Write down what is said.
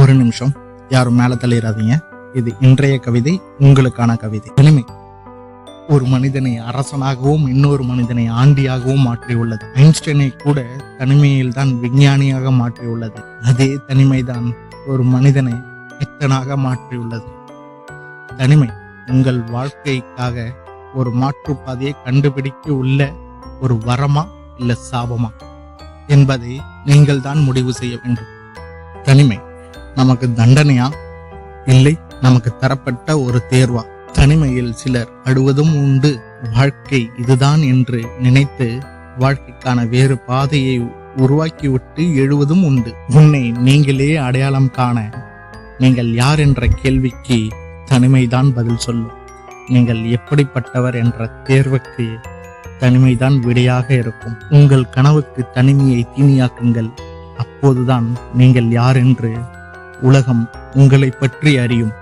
ஒரு நிமிஷம். யாரும் மேல தள்ளிடாதீங்க இது இன்றைய கவிதை உங்களுக்கான கவிதை. தனிமை ஒரு மனிதனை அரசனாகவும் இன்னொரு மனிதனை ஆண்டியாகவும் மாற்றியுள்ளது. ஐன்ஸ்டைனை கூட தனிமையில் தான் விஞ்ஞானியாக மாற்றியுள்ளது. அதே தனிமைதான் ஒரு மனிதனை பித்தனாக மாற்றியுள்ளது. தனிமை உங்கள் வாழ்க்கைக்காக ஒரு மாற்றுப்பாதையை கண்டுபிடிக்க உள்ள ஒரு வரமா இல்லை சாபமா என்பதை நீங்கள் தான் முடிவு செய்ய வேண்டும். தனிமை நமக்கு தண்டனையா? இல்லை நமக்கு தரப்பட்ட ஒரு தேர்வா? தனிமையில் சிலர் அழுவதும் உண்டு. வாழ்க்கை இதுதான் என்று நினைத்து வாழ்க்கைக்கான வேறு பாதையை உருவாக்கிவிட்டு எழுவதும் உண்டு. உன்னை நீங்களே அடையாளம் காண நீங்கள் யார் என்ற கேள்விக்கு தனிமைதான் பதில் சொல்லும். நீங்கள் எப்படிப்பட்டவர் என்ற தேர்வுக்கு தனிமைதான் விடையாக இருக்கும். உங்கள் கனவுக்கு தனிமையை தீனியாக்குங்கள். அப்போதுதான் நீங்கள் யார் என்று உலகம் உங்களை பற்றி அறியும்.